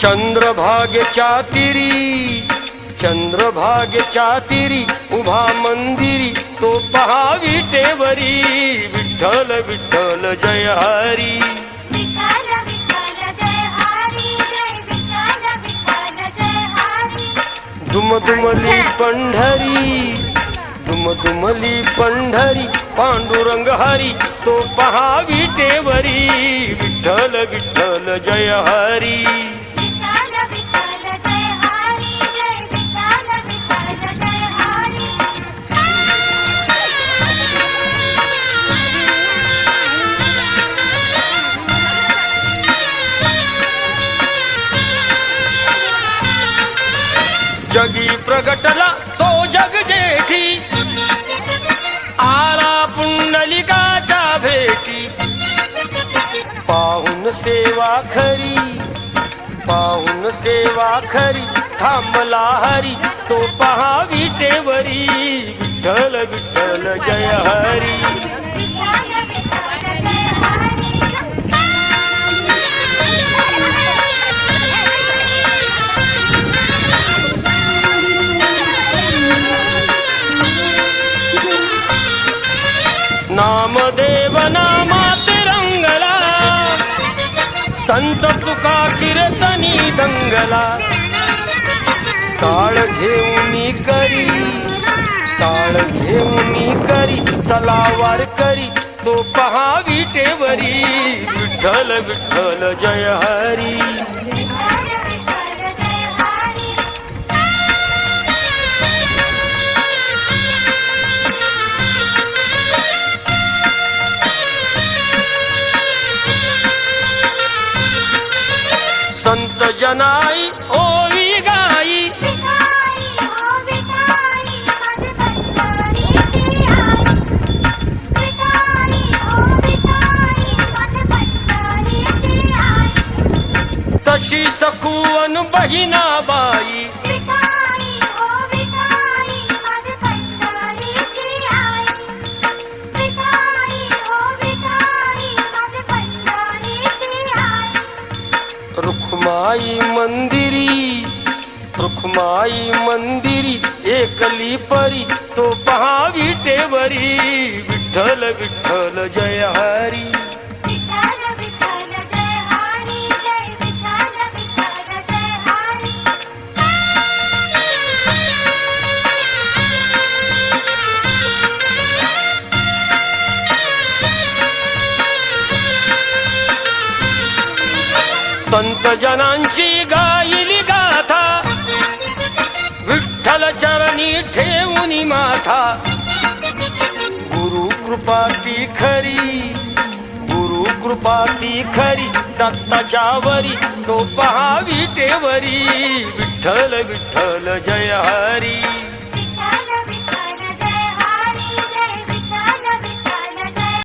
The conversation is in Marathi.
चंद्रभागेच्या तिरी चंद्रभागेच्या तिरी उभा मंदिरी तो पहा विटेवरी विठ्ठल विठ्ठल जय हरी. विठ्ठल विठ्ठल जय हरी जय विठ्ठल विठ्ठल जय हरी. दुमदुमली पंढरी दुमदुमली पंढरी पांडुरंग हरी तो पहा विटेवरी विठ्ठल विठ्ठल जय हरी. जगी प्रगटला तो जग जेठी. आला पुंडलिकाच्या भेटी. पाहून सेवा खरी पाहून सेवा खरी थांबला हरी तो पहा विटेवरी विठ्ठल विठ्ठल जय हरी. नामदेव नामात रंगला संत तुका कीर्तनी दंगला। टाळ घेऊनी करी टाळ घेऊनी करी चला वार करी तो पहा विटेवरी विठ्ठल विठ्ठल जय हरी। विठाई माझे पंढरीची आई तशी सखुवन बहिणा रुखमाई मंदिरी रुखमाई मंदिरी एकली परी तो विठ्ठल जय हरी संत जनांची गायली गाथा. विठ्ठल चरणी ठेवून माथा. गुरु कृपा ती खरी गुरु कृपा ती खरी दत्ताच्या वरी तो पहा टेवरी विठ्ठल विठ्ठल जय हरी.